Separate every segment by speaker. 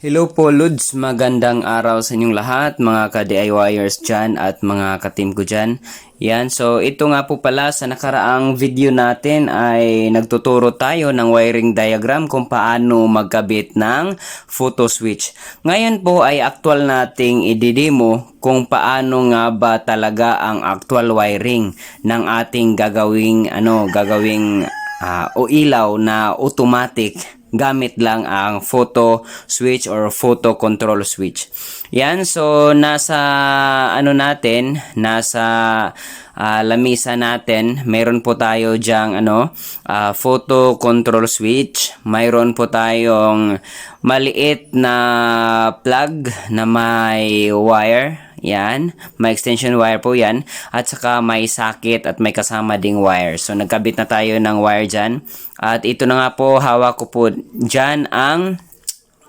Speaker 1: Hello po Lods, magandang araw sa inyong lahat mga ka-DIYers dyan at mga ka-team ko dyan. Yan, so ito nga po pala sa nakaraang video natin ay nagtuturo tayo ng wiring diagram kung paano magkabit ng photo switch. Ngayon po ay actual nating ididemo kung paano nga ba talaga ang actual wiring ng ating gagawing ano, gagawing ah, o ilaw na automatic gamit lang ang photo switch or photo control switch. Yan, so nasa ano natin, nasa ah, lamisa natin, meron po tayo diyang ano, ah, photo control switch. Mayroon po tayong maliit na plug na may wire. Yan, may extension wire po yan. At saka may socket at may kasama ding wire. So nagkabit na tayo ng wire dyan. At ito na nga po, hawak ko po dyan ang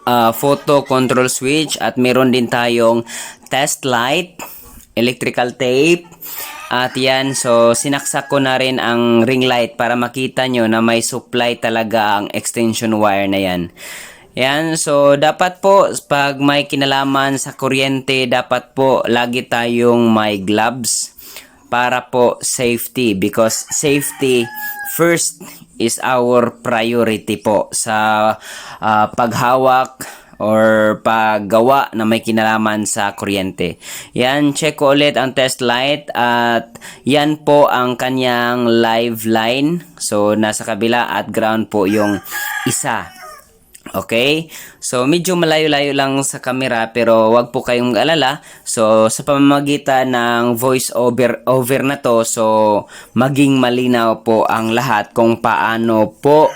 Speaker 1: uh, photo control switch at meron din tayong test light, electrical tape, at yan, so sinaksak ko na rin ang ring light para makita nyo na may supply talaga ang extension wire na yan. Yan, so dapat po pag may kinalaman sa kuryente, dapat po lagi tayong may gloves para po safety because safety first is our priority po sa ah, paghawak or paggawa na may kinalaman sa kuryente. Yan, check ko ulit ang test light at yan po ang kanyang live line. So, nasa kabila at ground po yung isa. Okay? So, medyo malayo-layo lang sa camera pero wag po kayong alala. So, sa pamamagitan ng voice over, over na to, so maging malinaw po ang lahat kung paano po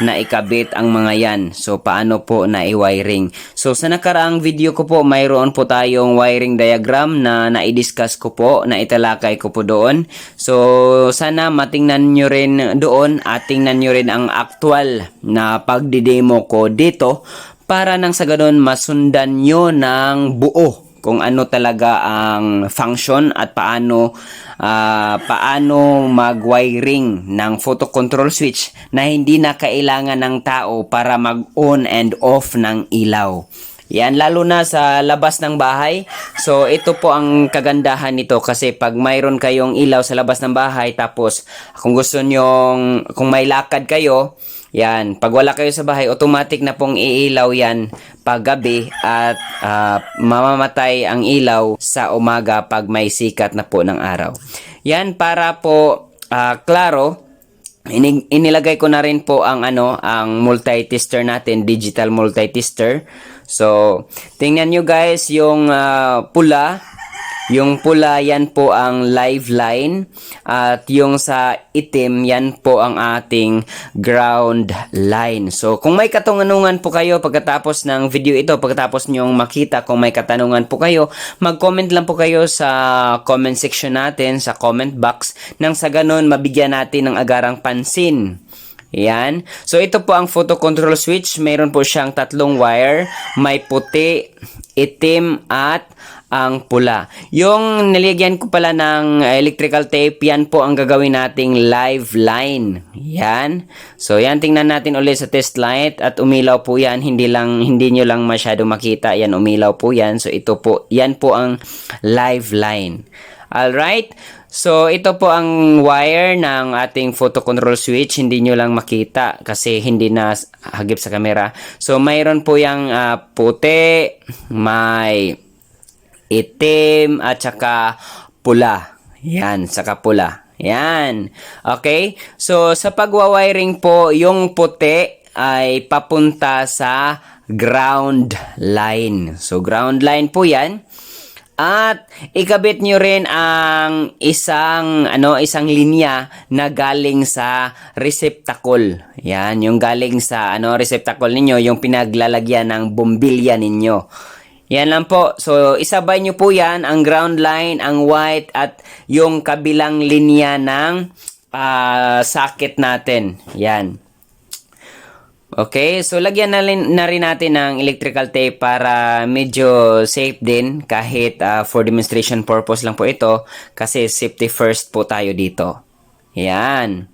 Speaker 1: na ikabit ang mga yan. So, paano po na i-wiring. So, sa nakaraang video ko po, mayroon po tayong wiring diagram na na-discuss ko po, na italakay ko po doon. So, sana matingnan nyo rin doon at tingnan nyo rin ang actual na pagdidemo ko dito para nang sa ganun masundan nyo ng buo kung ano talaga ang function at paano ah, paano mag-wiring ng photo control switch na hindi na kailangan ng tao para mag-on and off ng ilaw. Yan, lalo na sa labas ng bahay. So, ito po ang kagandahan nito kasi pag mayroon kayong ilaw sa labas ng bahay, tapos kung gusto nyong, kung may lakad kayo, yan, pag wala kayo sa bahay, automatic na pong iilaw yan pag gabi at ah, mamamatay ang ilaw sa umaga pag may sikat na po ng araw. Yan, para po ah, klaro, inilagay ko na rin po ang ano, ang multi-tester natin, digital multi-tester. So, tingnan nyo guys yung ah, pula. Yung pula yan po ang live line at yung sa itim yan po ang ating ground line. So, kung may katanungan po kayo pagkatapos ng video ito, pagkatapos nyong makita kung may katanungan po kayo, mag-comment lang po kayo sa comment section natin, sa comment box, nang sa ganun mabigyan natin ng agarang pansin. Yan. So, ito po ang photo control switch. Mayroon po siyang tatlong wire. May puti, itim, at ang pula. Yung nilagyan ko pala ng electrical tape, yan po ang gagawin nating live line. Yan. So, yan tingnan natin ulit sa test light at umilaw po yan. Hindi lang, hindi nyo lang masyado makita. Yan, umilaw po yan. So, ito po, yan po ang live line. Alright? So, ito po ang wire ng ating photo control switch. Hindi nyo lang makita kasi hindi na hagip sa camera. So, mayroon po yung ah, puti, may itim, at saka pula. Yan, saka pula. Yan. Okay? So, sa pagwawiring po, yung puti ay papunta sa ground line. So, ground line po yan. At ikabit nyo rin ang isang ano isang linya na galing sa receptacle. Yan, yung galing sa ano receptacle ninyo, yung pinaglalagyan ng bombilya ninyo. Yan lang po. So, isabay nyo po yan, ang ground line, ang white, at yung kabilang linya ng ah, socket natin. Yan. Okay, so lagyan na rin, na rin natin ng electrical tape para medyo safe din kahit ah, for demonstration purpose lang po ito kasi safety first po tayo dito. Yan.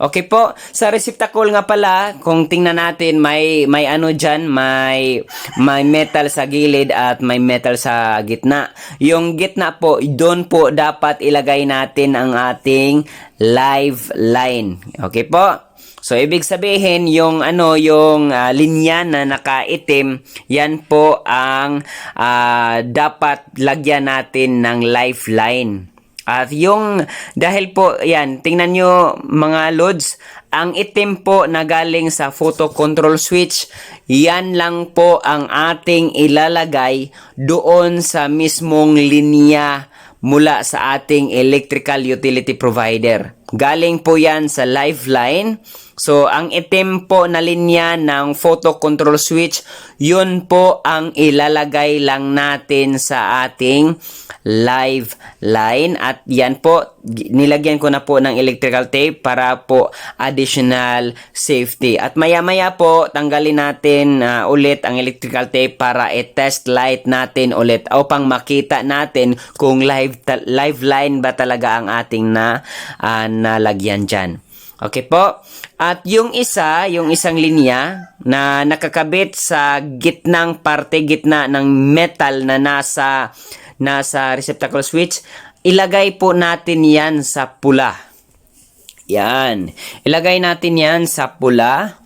Speaker 1: Okay po, sa receptacle nga pala, kung tingnan natin, may may ano diyan, may may metal sa gilid at may metal sa gitna. Yung gitna po, doon po dapat ilagay natin ang ating live line. Okay po? So ibig sabihin yung ano yung ah, linya na nakaitim, yan po ang ah, dapat lagyan natin ng lifeline. At yung, dahil po, yan, tingnan nyo mga loads, ang itim po na galing sa photo control switch, yan lang po ang ating ilalagay doon sa mismong linya mula sa ating electrical utility provider. Galing po yan sa lifeline. So, ang itim po na linya ng photo control switch, yun po ang ilalagay lang natin sa ating live line. At yan po, nilagyan ko na po ng electrical tape para po additional safety. At maya-maya po, tanggalin natin ah, ulit ang electrical tape para i-test light natin ulit upang makita natin kung live, live line ba talaga ang ating na ah, nalagyan dyan. Okay po. At yung isa, yung isang linya na nakakabit sa gitnang parte, gitna ng metal na nasa nasa receptacle switch, ilagay po natin yan sa pula. Yan. Ilagay natin yan sa pula.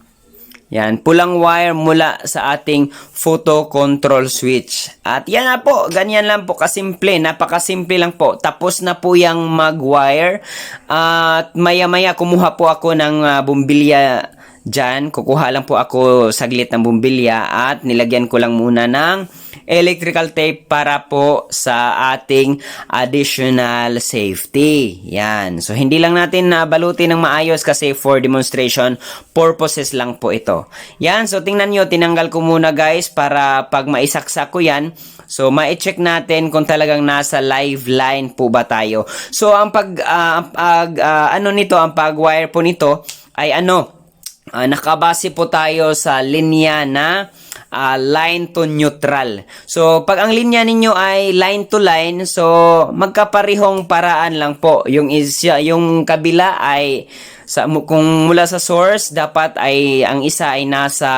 Speaker 1: Yan, pulang wire mula sa ating photo control switch. At yan na po, ganyan lang po kasimple, napakasimple lang po. Tapos na po yung mag-wire. At maya-maya kumuha po ako ng ah, bumbilya dyan. Kukuha lang po ako saglit ng bumbilya at nilagyan ko lang muna ng electrical tape para po sa ating additional safety. Yan. So, hindi lang natin nabalutin ng maayos kasi for demonstration purposes lang po ito. Yan. So, tingnan nyo, tinanggal ko muna guys para pag maisaksak ko yan, So, ma-check natin kung talagang nasa live line po ba tayo. So, ang pag, ang pag ah, ano nito, ang pag-wire po nito ay ano, Ah, nakabase po tayo sa linya na ah, line to neutral. So, pag ang linya ninyo ay line to line, so magkaparihong paraan lang po. Yung isa, yung kabila ay sa kung mula sa source dapat ay ang isa ay nasa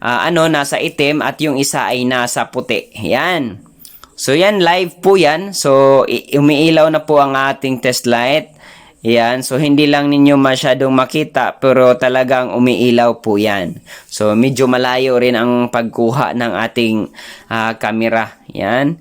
Speaker 1: ah, ano nasa itim at yung isa ay nasa puti. Yan. So yan live po yan. So umiilaw na po ang ating test light. Yan, so hindi lang ninyo masyadong makita pero talagang umiilaw po yan. So medyo malayo rin ang pagkuha ng ating ah, camera. Yan.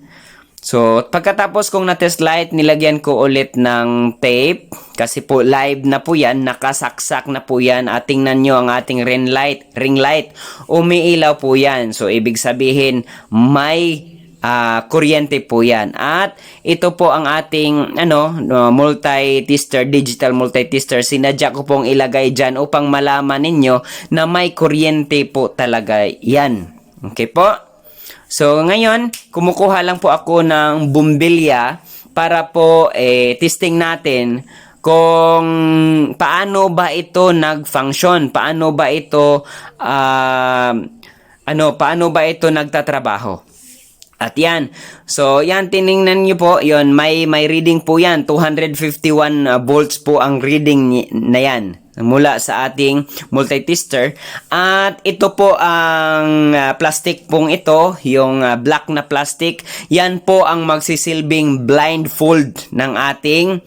Speaker 1: So pagkatapos kong na-test light, nilagyan ko ulit ng tape kasi po live na po yan, nakasaksak na po yan at tingnan nyo ang ating ring light, ring light, umiilaw po yan. So ibig sabihin may ah kuryente po yan. At ito po ang ating ano, no, multi-tester, digital multi-tester. Sinadya ko pong ilagay dyan upang malaman ninyo na may kuryente po talaga yan. Okay po? So ngayon, kumukuha lang po ako ng bumbilya para po eh, testing natin kung paano ba ito nag-function, paano ba ito ah, ano, paano ba ito nagtatrabaho. At yan. So, yan, tiningnan nyo po. Yon may, may reading po yan. 251 uh, volts po ang reading na yan mula sa ating multitester. At ito po ang uh, plastic pong ito, yung uh, black na plastic. Yan po ang magsisilbing blindfold ng ating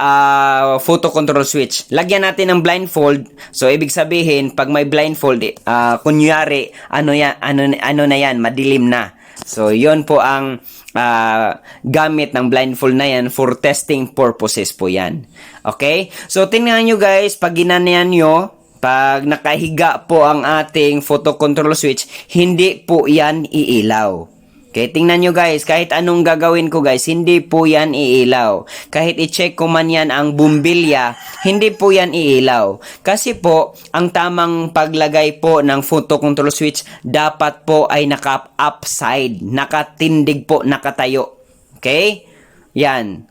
Speaker 1: uh, photo control switch. Lagyan natin ng blindfold. So ibig sabihin pag may blindfold uh, kunyari ano yan ano ano na yan madilim na. So yon po ang ah, gamit ng blindfold na yan for testing purposes po yan. Okay? So tingnan nyo guys pag ginanyan nyo pag nakahiga po ang ating photo control switch, hindi po yan iilaw. Okay, tingnan nyo guys, kahit anong gagawin ko guys, hindi po yan iilaw. Kahit i-check ko man yan ang bumbilya, hindi po yan iilaw. Kasi po, ang tamang paglagay po ng photo control switch, dapat po ay naka-upside, nakatindig po, nakatayo. Okay? Yan.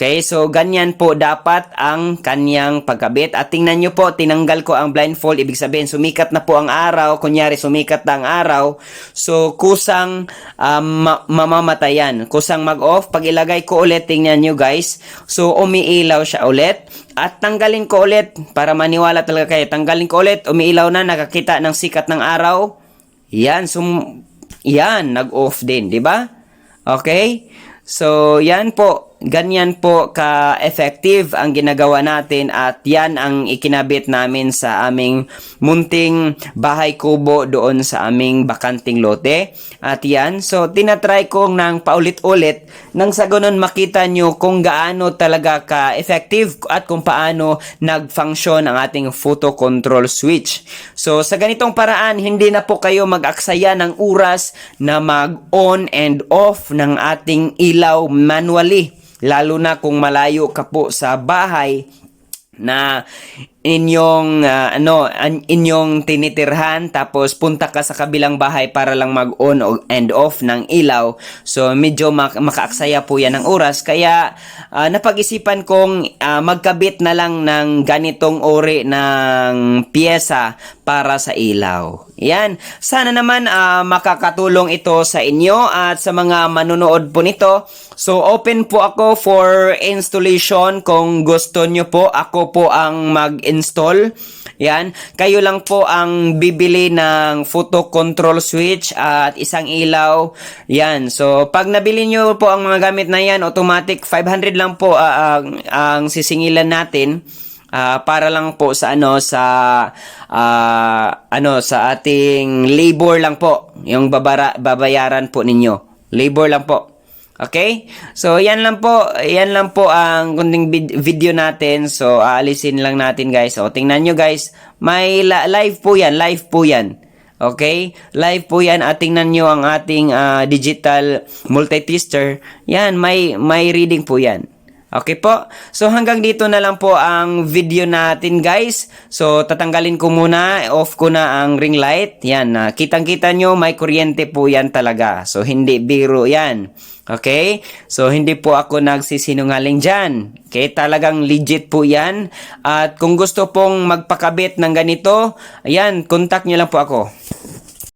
Speaker 1: Okay, so ganyan po dapat ang kanyang pagkabit. At tingnan nyo po, tinanggal ko ang blindfold. Ibig sabihin, sumikat na po ang araw. Kunyari, sumikat na ang araw. So, kusang um, ma- mamamatayan. Kusang mag-off. Pag ilagay ko ulit, tingnan nyo guys. So, umiilaw siya ulit. At tanggalin ko ulit, para maniwala talaga kayo. Tanggalin ko ulit, umiilaw na, nakakita ng sikat ng araw. Yan, sum yan, nag-off din, di ba? Okay? So, yan po. Ganyan po ka-effective ang ginagawa natin at yan ang ikinabit namin sa aming munting bahay kubo doon sa aming bakanting lote. At yan, so tinatry ko ng paulit-ulit nang sa ganun makita nyo kung gaano talaga ka-effective at kung paano nag-function ang ating photo control switch. So sa ganitong paraan, hindi na po kayo mag-aksaya ng oras na mag-on and off ng ating ilaw manually. Lalo na kung malayo ka po sa bahay na inyong ah, ano an- inyong tinitirhan tapos punta ka sa kabilang bahay para lang mag-on o- and off ng ilaw. So medyo mak- makaaksaya po yan ng oras. Kaya ah, napag-isipan kong ah, magkabit na lang ng ganitong uri ng pyesa para sa ilaw. Yan. Sana naman ah, makakatulong ito sa inyo at sa mga manonood po nito. So open po ako for installation. Kung gusto nyo po ako po ang mag-install. Yan. Kayo lang po ang bibili ng photo control switch at isang ilaw. Yan. So, pag nabili nyo po ang mga gamit na yan, automatic 500 lang po ah, ang, ang sisingilan natin. Ah, para lang po sa ano sa ah, ano sa ating labor lang po yung babara, babayaran po ninyo labor lang po Okay? So, yan lang po. Yan lang po ang kunting vid- video natin. So, aalisin lang natin guys. So, tingnan nyo guys. May live po yan. Live po yan. Okay? Live po yan. At tingnan nyo ang ating ah, digital multi-tester. Yan. May, may reading po yan. Okay po? So hanggang dito na lang po ang video natin guys. So tatanggalin ko muna, off ko na ang ring light. Yan, uh, kitang-kita nyo may kuryente po yan talaga. So hindi biro yan. Okay? So hindi po ako nagsisinungaling dyan. Okay? Talagang legit po yan. At kung gusto pong magpakabit ng ganito, ayan, contact nyo lang po ako.